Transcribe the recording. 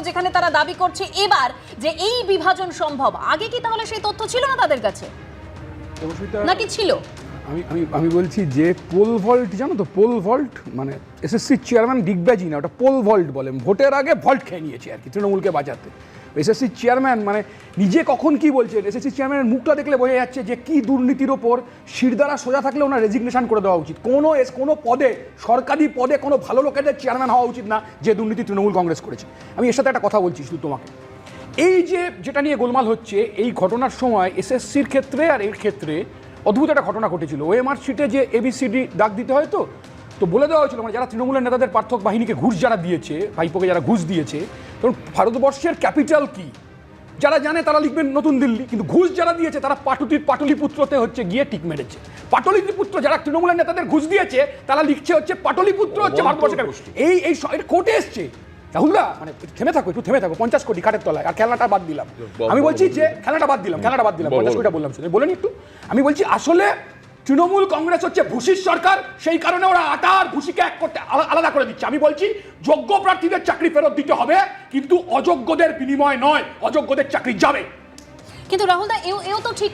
যেখানে তারা দাবি করছে এবার যে এই বিভাজন সম্ভব। আগে কি তাহলে সেই তথ্য ছিল না তাদের কাছে? নাকি ছিল? আমি আমি আমি বলছি যে পোল ভল্ট জানো তো পোল ভল্ট মানে এসএসসি চেয়ারম্যান ডিগবাজি না, ওটা পোল ভল্ট বলে ভোটের আগে ভল্ট খেয়ে নিয়েছে আর কি, তৃণমূলকে বাঁচাতে। এসএসসি চেয়ারম্যান মানে নিজে কখন কি বলছেন এসএসসি চেয়ারম্যানের মুখটা দেখলে বোঝা যাচ্ছে যে কি দুর্নীতির ওপর শিরদারা সোজা থাকলে ওনার রেজিগনেশন করে দেওয়া উচিত। কোনো এস, কোনো পদে, সরকারি পদে কোনো ভালো লোকেদের চেয়ারম্যান হওয়া উচিত না যে দুর্নীতি তৃণমূল কংগ্রেস করেছে। আমি এর সাথে একটা কথা বলছি শুধু তোমাকে। এই যে যেটা নিয়ে গোলমাল হচ্ছে, এই ঘটনার সময় এসএসসির ক্ষেত্রে আর এর ক্ষেত্রে অদ্ভুত একটা ঘটনা ঘটেছিল। ওএমআর শিটে যে এবিসিডি ডাক দিতে হয় তো তো বলে দেওয়া হয়েছিল মানে যারা তৃণমূলের নেতাদের পার্থক বাহিনীকে ঘুষ যারা দিয়েছে ভাইপোকে যারা ঘুষ দিয়েছে তখন ভারতবর্ষের ক্যাপিটাল কি? যারা জানে তারা লিখবেন নতুন দিল্লি কিন্তু ঘুষ যারা দিয়েছে তারা পাটুতির পাটলিপুত্রতে হচ্ছে গিয়ে টিক মেরেছে। পাটলিপুত্র যারা তৃণমূলের নেতাদের ঘুষ দিয়েছে তারা লিখছে হচ্ছে পাটলিপুত্র হচ্ছে ভারতবর্ষের এই এই কোর্টে এসছে। রাহুলদা মানে একটু থেমে থাকো একটু থেমে থাকো পঞ্চাশ কোটি খাটের তলায়। আর খেলনাটা বাদ দিলাম। আমি বলছি যে খেলাটা বাদ দিলাম খেলাটা বাদ দিলাম পঞ্চাশ কোটিটা বললাম শুধু বলেন একটু। আমি বলছি আসলে তৃণমূল কংগ্রেস হচ্ছে ভুসির সরকার সেই কারণে ওরা আটা আর ভুসিকে এক করতে আলাদা করে দিচ্ছে। আমি বলছি যোগ্য প্রার্থীদের চাকরি ফেরত দিতে হবে কিন্তু অযোগ্যদের বিনিময় নয় অযোগ্যদের চাকরি যাবে। কিন্তু রাহুল দা এও এও তো ঠিক